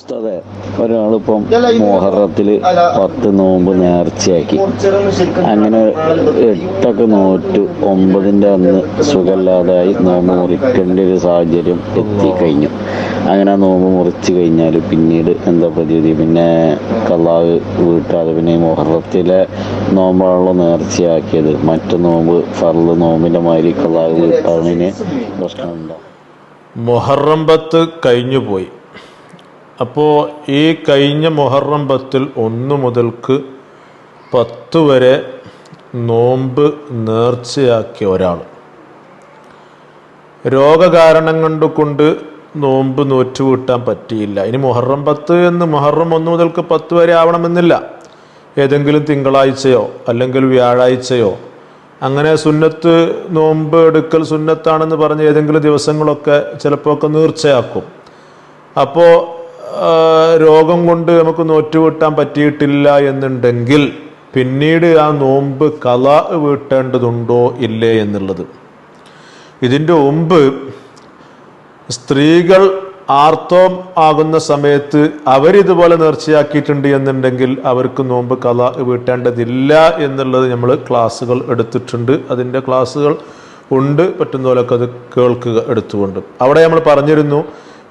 ഉസ്താദെ ഒരാളിപ്പം മൊഹറത്തിൽ പത്ത് നോമ്പ് നേർച്ചയാക്കി. അങ്ങനെ എട്ടൊക്കെ നോറ്റു ഒമ്പതിന്റെ അന്ന് സുഖമില്ലാതായി നോമ്പ് മുറിക്കേണ്ട ഒരു സാഹചര്യം എത്തിക്കഴിഞ്ഞു. അങ്ങനെ നോമ്പ് മുറിച്ച് കഴിഞ്ഞാൽ പിന്നീട് എന്താ പ്രതിവിധി? പിന്നെ കള്ളാവ് വീട്ടാതെ പിന്നെ ഈ മൊഹറത്തിലെ നോമ്പാണല്ലോ നേർച്ചയാക്കിയത്. മറ്റു നോമ്പ് ഫർൾ നോമ്പിന്റെ മാതിരി കള്ളാവ് വീട്ടാതിന് പ്രശ്നമുണ്ടോ മൊഹറം പത്ത് കഴിഞ്ഞു പോയി അപ്പോൾ ഈ കഴിഞ്ഞ മൊഹറം പത്തിൽ ഒന്ന് മുതൽക്ക് പത്ത് വരെ നോമ്പ് നേർച്ചയാക്കിയ ഒരാൾ രോഗകാരണം കൊണ്ടുകൊണ്ട് കൊണ്ട് നോമ്പ് നോറ്റുകൂട്ടാൻ പറ്റിയില്ല. ഇനി മുഹറം പത്ത് എന്ന് മുഹറം ഒന്ന് മുതൽക്ക് പത്ത് വരെ ആവണമെന്നില്ല. ഏതെങ്കിലും തിങ്കളാഴ്ചയോ അല്ലെങ്കിൽ വ്യാഴാഴ്ചയോ. അങ്ങനെ സുന്നത്ത് നോമ്പ് എടുക്കൽ സുന്നത്താണെന്ന് പറഞ്ഞ് ഏതെങ്കിലും ദിവസങ്ങളൊക്കെ ചിലപ്പോൾ ഒക്കെ നീർച്ചയാക്കും. അപ്പോൾ രോഗം കൊണ്ട് നമുക്ക് നോറ്റുകൂട്ടാൻ പറ്റിയിട്ടില്ല എന്നുണ്ടെങ്കിൽ പിന്നീട് ആ നോമ്പ് കല വീട്ടേണ്ടതുണ്ടോ ഇല്ലേ എന്നുള്ളത്. ഇതിന്റെ മുമ്പ് സ്ത്രീകൾ ആർത്തവം ആകുന്ന സമയത്ത് അവരിതുപോലെ നേർച്ചയാക്കിയിട്ടുണ്ട് എന്നുണ്ടെങ്കിൽ അവർക്ക് നോമ്പ് കല വീട്ടേണ്ടതില്ല എന്നുള്ളത് നമ്മൾ ക്ലാസ്സുകൾ എടുത്തിട്ടുണ്ട്. അതിന്റെ ക്ലാസ്സുകൾ ഉണ്ട്. പറ്റുന്ന പോലൊക്കെ അത് കേൾക്കുക എടുത്തുകൊണ്ട്. അവിടെ നമ്മൾ പറഞ്ഞിരുന്നു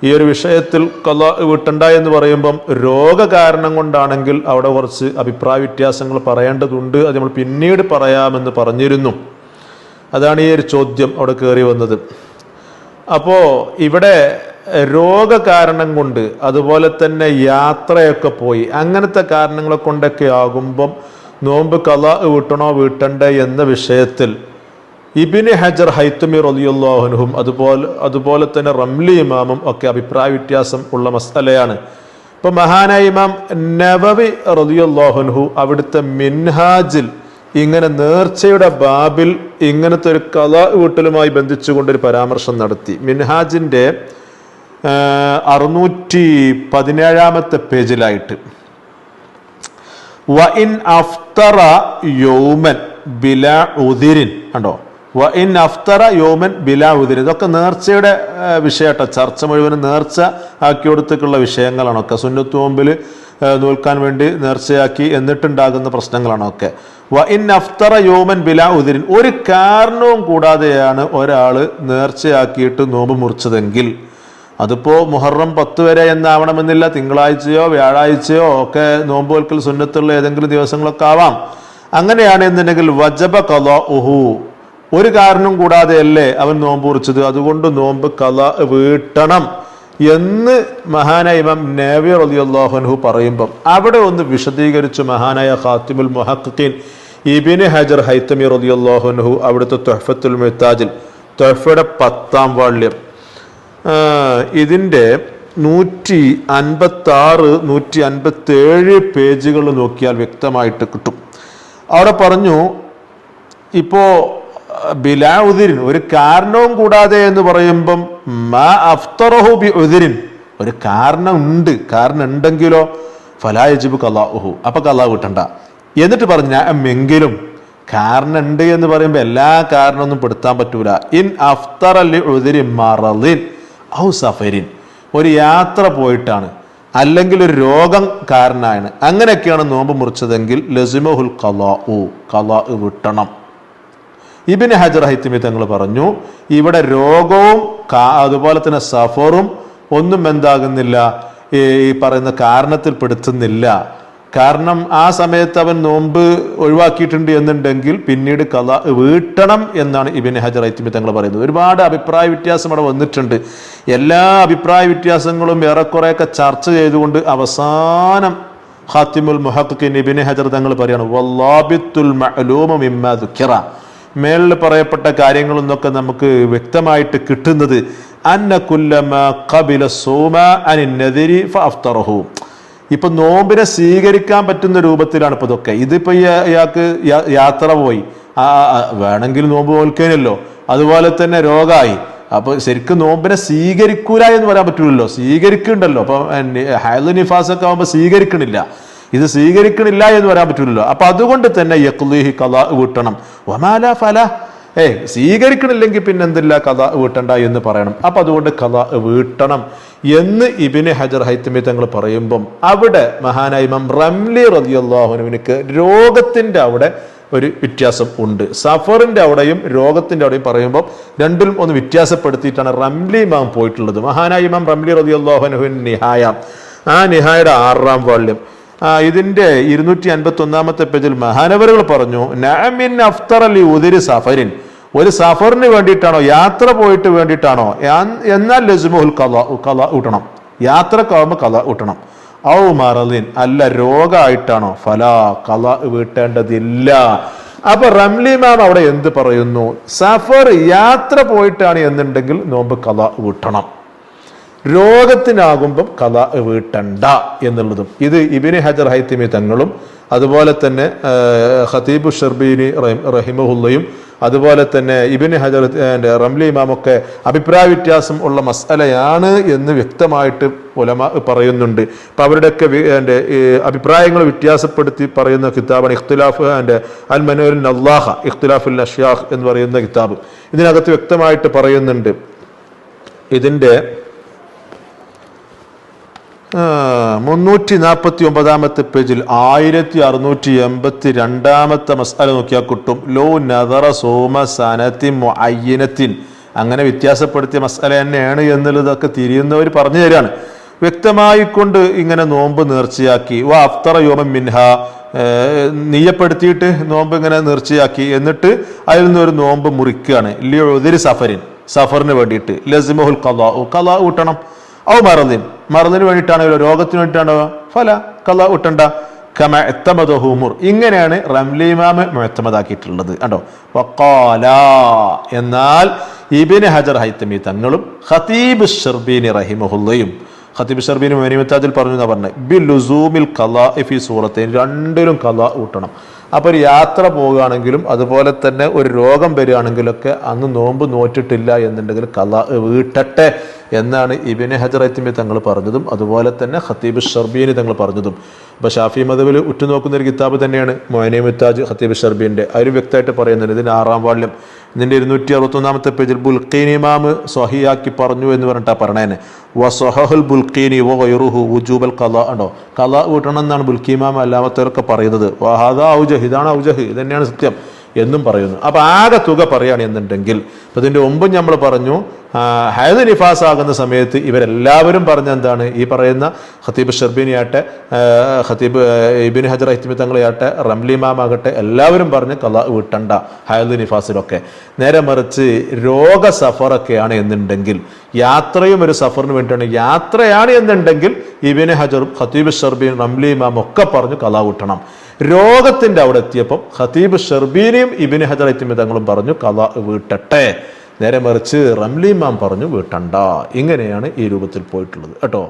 ഈ ഒരു വിഷയത്തിൽ കല വീട്ടണ്ട എന്ന് പറയുമ്പം രോഗകാരണം കൊണ്ടാണെങ്കിൽ അവിടെ കുറച്ച് അഭിപ്രായ വ്യത്യാസങ്ങൾ പറയേണ്ടതുണ്ട്. അത് നമ്മൾ പിന്നീട് പറയാമെന്ന് പറഞ്ഞിരുന്നു. അതാണ് ഈ ഒരു ചോദ്യം അവിടെ കയറി വന്നത്. അപ്പോൾ ഇവിടെ രോഗകാരണം കൊണ്ട് അതുപോലെ തന്നെ യാത്രയൊക്കെ പോയി. അങ്ങനത്തെ കാരണങ്ങളെ കൊണ്ടൊക്കെ ആകുമ്പം നോമ്പ് കല വീട്ടണോ വീട്ടണ്ടേ എന്ന വിഷയത്തിൽ ഇബിന് ഹജർ ഹൈത്തമി റലിയുല്ലാഹുനും അതുപോലെ അതുപോലെ തന്നെ റംലി ഇമാമും ഒക്കെ അഭിപ്രായ വ്യത്യാസം ഉള്ള മസലയാണ് ഇപ്പൊ മഹാനായ ഇമാം നവവി റലിയുല്ലാഹുൻഹു അവിടുത്തെ മിൻഹാജിൽ ഇങ്ങനെ നേർച്ചയുടെ ബാബിൽ ഇങ്ങനത്തെ ഒരു കല വീട്ടലുമായി ബന്ധിച്ചുകൊണ്ടൊരു പരാമർശം നടത്തി. മിൻഹാജിന്റെ അറുന്നൂറ്റി പതിനേഴാമത്തെ പേജിലായിട്ട്. വ ഇൻ അഫ്തറ യൗമൻ ബില ഉദിരിൻ കണ്ടോ? വ ഇൻ അഫ്തറ യോമൻ ബിലാ ഉദിൻ ഇതൊക്കെ നേർച്ചയുടെ വിഷയട്ടോ. ചർച്ച മുഴുവനും നേർച്ച ആക്കി കൊടുത്തിട്ടുള്ള വിഷയങ്ങളാണൊക്കെ സുന്നത്ത് നോമ്പിൽ നോൽക്കാൻ വേണ്ടി നേർച്ചയാക്കി എന്നിട്ടുണ്ടാകുന്ന പ്രശ്നങ്ങളാണൊക്കെ വ ഇൻ അഫ്തറ യോമൻ ബിലാ ഉദിരിൻ ഒരു കാരണവും കൂടാതെയാണ് ഒരാൾ നേർച്ചയാക്കിയിട്ട് നോമ്പ് മുറിച്ചതെങ്കിൽ. അതിപ്പോൾ മുഹറം പത്ത് വരെ എന്നാവണമെന്നില്ല. തിങ്കളാഴ്ചയോ വ്യാഴാഴ്ചയോ ഒക്കെ നോമ്പ് വെൽക്കൽ സുന്നത്തുള്ള ഏതെങ്കിലും ദിവസങ്ങളൊക്കെ ആവാം. അങ്ങനെയാണ് എന്നുണ്ടെങ്കിൽ വജബ കലോ ഉഹു ഒരു കാരണം കൂടാതെയല്ലേ അവൻ നോമ്പ് കുറിച്ചത് അതുകൊണ്ട് നോമ്പ് കല വീട്ടണം എന്ന് മഹാനായ ഇമാം നേവി റളിയല്ലാഹുഅൻഹു പറയുമ്പം അവിടെ ഒന്ന് വിശദീകരിച്ചു മഹാനായ ഖാത്തിമുൽ മുഹഖിൻ ഇബിന് ഹജർ ഹൈത്തമി റളിയല്ലാഹുഅൻഹു അവിടുത്തെ തൊഹഫത്തുൽ മെത്താജിൽ തൊഹഫയുടെ പത്താം വാള്യം. ഇതിന്റെ നൂറ്റി അൻപത്തി ആറ് നൂറ്റി അൻപത്തി ഏഴ് പേജുകൾ നോക്കിയാൽ വ്യക്തമായിട്ട് കിട്ടും. അവിടെ പറഞ്ഞു ഇപ്പോ ബിലാ ഉദിരിൻ ഒരു കാരണവും കൂടാതെ എന്ന് പറയുമ്പം മാ അഫ്തറഹു ബി ഉദിരിൻ ഒരു കാരണം ഉണ്ട് കാരണം ഉണ്ടെങ്കിലോ ഫലായജിബ് കലാഹു അപ്പൊ കലാ കിട്ടണ്ട എന്നിട്ട് പറഞ്ഞ എങ്കിലും കാരണം ഉണ്ട് എന്ന് പറയുമ്പോൾ എല്ലാ കാരണമൊന്നും പെടുത്താൻ പറ്റൂല. ഇൻ അഫ്തർ അല്ലി ഉദിരി മറലിൻ ഔ സഫരിൻ. ഒരു യാത്ര പോയിട്ടാണ്. അല്ലെങ്കിൽ ഒരു രോഗം കാരണമാണ് അങ്ങനെയൊക്കെയാണ് നോമ്പ് മുറിച്ചതെങ്കിൽ ലസിമഹുൽ കലാ ഉ കലാ വിട്ടണം. ഇബിന് ഹജർ ഹൈത്തിമി തങ്ങൾ പറഞ്ഞു ഇവിടെ രോഗവും അതുപോലെ തന്നെ സഫറും ഒന്നും എന്താകുന്നില്ല ഈ പറയുന്ന കാരണത്തിൽ പെടുത്തുന്നില്ല. കാരണം ആ സമയത്ത് അവൻ നോമ്പ് ഒഴിവാക്കിയിട്ടുണ്ട് എന്നുണ്ടെങ്കിൽ പിന്നീട് കഥ വീട്ടണം എന്നാണ് ഇബിന് ഹജർ ഹൈത്തിമി തങ്ങൾ പറയുന്നത്. ഒരുപാട് അഭിപ്രായ വ്യത്യാസം അവിടെ വന്നിട്ടുണ്ട്. എല്ലാ അഭിപ്രായ വ്യത്യാസങ്ങളും ഏറെക്കുറെയൊക്കെ ചർച്ച ചെയ്തുകൊണ്ട് അവസാനം ഹാത്തിമുൽ മുഹക്കിൻ ഇബിന് ഹജർ തങ്ങൾ പറയാണ് വല്ലാബിത്തുൽ മഅലൂമു മേളിൽ പറയപ്പെട്ട കാര്യങ്ങളൊന്നൊക്കെ നമുക്ക് വ്യക്തമായിട്ട് കിട്ടുന്നത്. അന്ന കുല്ലമ ഖബില സോമ അനിന്നതിരി ഫഅഫ്തറഹു. ഇപ്പൊ നോമ്പിനെ സ്വീകരിക്കാൻ പറ്റുന്ന രൂപത്തിലാണ് ഇപ്പൊ ഇതൊക്കെ. ഇതിപ്പോ ഇയാ- ഇയാൾക്ക് യാത്ര പോയി. ആ വേണമെങ്കിൽ നോമ്പ് നോൽക്കാനല്ലോ അതുപോലെ തന്നെ രോഗമായി അപ്പൊ ശരിക്കും നോമ്പിനെ സ്വീകരിക്കൂല എന്ന് പറയാൻ പറ്റുള്ളൂ സ്വീകരിക്കുന്നുണ്ടല്ലോ. അപ്പൊ ഹൈദ് നിഫാസ് ഒക്കെ ആകുമ്പോൾ സ്വീകരിക്കണില്ല. ഇത് സ്വീകരിക്കണില്ല എന്ന് പറയാൻ പറ്റില്ലല്ലോ അപ്പൊ അതുകൊണ്ട് തന്നെ യക്ലീഹി കഥ വീട്ടണം ഒമാല ഫല. ഏ സ്വീകരിക്കണില്ലെങ്കിൽ പിന്നെ എന്തില്ല കഥ വീട്ടണ്ട എന്ന് പറയണം. അപ്പൊ അതുകൊണ്ട് കഥ വീട്ടണം എന്ന് ഇബിന് ഹജർ ഹൈത്തമി തങ്ങൾ പറയുമ്പം അവിടെ മഹാനായ ഇമാം റംലി റതിയല്ലാഹുനുവിനക്ക് രോഗത്തിന്റെ അവിടെ ഒരു വ്യത്യാസം ഉണ്ട്. സഫറിന്റെ അവിടെയും രോഗത്തിന്റെ അവിടെയും പറയുമ്പോൾ രണ്ടിലും ഒന്ന് വ്യത്യാസപ്പെടുത്തിയിട്ടാണ് റംലി ഇമാം പോയിട്ടുള്ളത്. മഹാനായ ഇമാം റംലി റതിയുള്ളാഹുനുവിൻ നിഹായ. ആ നിഹായുടെ ആറാം വാള്യം ആ, ഇതിന്റെ ഇരുന്നൂറ്റി അൻപത്തി ഒന്നാമത്തെ പേജിൽ മഹാനവറുകൾ പറഞ്ഞു നാമിൻ അഫ്തർ അലി ഉദിരി സഫരിൻ. ഒരു സഫറിന് വേണ്ടിയിട്ടാണോ യാത്ര പോയിട്ട് വേണ്ടിയിട്ടാണോ? എന്നാൽ ലസുമുൽ കല കല ഊട്ടണം. യാത്രക്കാവുമ്പോൾ കല ഊട്ടണം. ഔ മറലിൻ അല്ല രോഗമായിട്ടാണോ ഫല കല വീട്ടേണ്ടതില്ല അപ്പൊ റംലി മാം അവിടെ എന്ത് പറയുന്നു? സഫർ യാത്ര പോയിട്ടാണ് എന്നുണ്ടെങ്കിൽ നോമ്പ് കല വീട്ടണം രോഗത്തിനാകുമ്പം കഥ വീട്ടണ്ട എന്നുള്ളതും. ഇത് ഇബിന് ഹജർ ഹൈത്തിമി തങ്ങളും അതുപോലെ തന്നെ ഖതീബ് ഷർബീനി റഹിം- റഹിമഹുല്ലയും അതുപോലെ തന്നെ ഇബിന് ഹജർ റംലി ഇമാമൊക്കെ അഭിപ്രായ വ്യത്യാസം ഉള്ള മസലയാണ് എന്ന് വ്യക്തമായിട്ട് ഉലമ പറയുന്നുണ്ട്. അപ്പം അവരുടെയൊക്കെ എന്റെ അഭിപ്രായങ്ങൾ വ്യത്യാസപ്പെടുത്തി പറയുന്ന കിതാബാണ് ഇഖ്തിലാഫ് എന്റെ അൽ മനോരിൻ അള്ളാഹ ഇഖ്തിലാഫുൽ അഷ്യാഖ് എന്ന് പറയുന്ന കിതാബ്. ഇതിനകത്ത് വ്യക്തമായിട്ട് പറയുന്നുണ്ട്. ഇതിന്റെ മുന്നൂറ്റി നാൽപ്പത്തി ഒമ്പതാമത്തെ പേജിൽ ആയിരത്തി അറുന്നൂറ്റി എൺപത്തി രണ്ടാമത്തെ മസാല നോക്കിയാൽ കിട്ടും. ലോ നദറ സോമ സനത്തിൻ അയ്യനത്തിൻ അങ്ങനെ വ്യത്യാസപ്പെടുത്തിയ മസാല തന്നെയാണ് എന്നുള്ളതൊക്കെ തിരിയുന്നവർ പറഞ്ഞു തരാണ്. വ്യക്തമായിക്കൊണ്ട് ഇങ്ങനെ നോമ്പ് നേർച്ചയാക്കി. വാ അഫ്തറ യോമ മിൻഹ. നീയപ്പെടുത്തിയിട്ട് നോമ്പ് ഇങ്ങനെ നേർച്ചയാക്കി. എന്നിട്ട് അതിൽ നിന്ന് ഒരു നോമ്പ് മുറിക്കുകയാണ്. ലിയൊതിരി സഫറിൻ സഫറിന് വേണ്ടിയിട്ട്. ലസിമഹുൽ കലാ കലാ ഊട്ടണം. ഔ മറദിൻ. മറദിന് വേണ്ടിയിട്ടാണോ രോഗത്തിന് വേണ്ടിയിട്ടാണോ ഫല കല ഉട്ടണ്ട. കമ എത്തമത ഹൂമുർ ഇങ്ങനെയാണ് റംലി ഇമാമ് മുഴത്തമതാക്കിയിട്ടുള്ളത് കണ്ടോ? വക്കാല എന്നാൽ ഇബിന് ഹജർ ഹൈത്തമി തങ്ങളും ഖതീബ് ഷർബീനി റഹിമഹുല്ലയും ഖതീബ് ഷർബീനി മനിമത്താജിൽ പറഞ്ഞു എന്നാ പറഞ്ഞത് ബിൽ ലുസൂമിൽ കലാ ഫി സൂറത്തേൻ രണ്ടിലും കല ഊട്ടണം. അപ്പോൾ ഒരു യാത്ര പോവുകയാണെങ്കിലും അതുപോലെ തന്നെ ഒരു രോഗം വരികയാണെങ്കിലൊക്കെ അന്ന് നോമ്പ് നോറ്റിട്ടില്ല എന്നുണ്ടെങ്കിൽ കല വീട്ടട്ടെ എന്നാണ് ഇബിനെ ഹജറത്തിമി തങ്ങൾ പറഞ്ഞതും അതുപോലെ തന്നെ ഖത്തീബ് ഷർബീനി തങ്ങൾ പറഞ്ഞതും. അപ്പോൾ ഷാഫി മതവിൽ ഉറ്റുനോക്കുന്ന ഒരു കിതാബ് തന്നെയാണ് മൊയനെ മുത്താജ് ഖത്തീബ് ഷർബീന്റെ അതിൽ വ്യക്തമായിട്ട് പറയുന്നുണ്ട് ഇതിന്റെ ആറാം വാള്യം. ഇതിന്റെ ഇരുന്നൂറ്റി അറുപത്തൊന്നാമത്തെ പേജിൽ ബുൽഖീൻ ഇമാമ് പറഞ്ഞു എന്ന് പറഞ്ഞിട്ടാണ് വ വസഹുൽ ബുൽഖീനി വൈറുഹു ഉജൂബൽ കല ഉണ്ടോ? കല കൂട്ടണം എന്നാണ് ബുൽഖീമാം അല്ലാമത്തവരൊക്കെ പറയുന്നത്. വഹാദ ഔജഹ് ഇതാണ് ഔജഹ് ഇതന്നെയാണ് സത്യം എന്നും പറയുന്നു. അപ്പൊ ആകെ തുക പറയുകയാണെന്നുണ്ടെങ്കിൽ ഇതിന്റെ മുമ്പും നമ്മൾ പറഞ്ഞു ഹയത് നിഫാസ് ആകുന്ന സമയത്ത് ഇവരെല്ലാവരും പറഞ്ഞ എന്താണ് ഈ പറയുന്ന ഖത്തീബ് ഷെർബിനിയാട്ടെ ആ, ഇബിൻ ഹജർ അഹിത്മി തങ്ങളെയാട്ടെ റംലി മാമാകട്ടെ എല്ലാവരും പറഞ്ഞ് കല വിട്ടണ്ട ഹയത് നിഫാസിലൊക്കെ. നേരെ മറിച്ച് രോഗ സഫറൊക്കെയാണ് എന്നുണ്ടെങ്കിൽ യാത്രയും ഒരു സഫറിന് വേണ്ടിയാണ്. യാത്രയാണ് എന്നുണ്ടെങ്കിൽ ഇബിൻ ഹജറും ഖത്തീബ് ഷെർബീൻ റംലി ഇമാം ഒക്കെ പറഞ്ഞു കല വിട്ടണം. രോഗത്തിന്റെ അവിടെ എത്തിയപ്പം ഖത്തീബ് ഷെർബീനിയും ഇബിൻ ഹജർ എത്തിമി തങ്ങളും പറഞ്ഞു കല വീട്ടട്ടെ. നേരെ മറിച്ച് റംലി ഇമാം പറഞ്ഞു വീട്ടണ്ട. ഇങ്ങനെയാണ് ഈ രൂപത്തിൽ പോയിട്ടുള്ളത്. കേട്ടോ?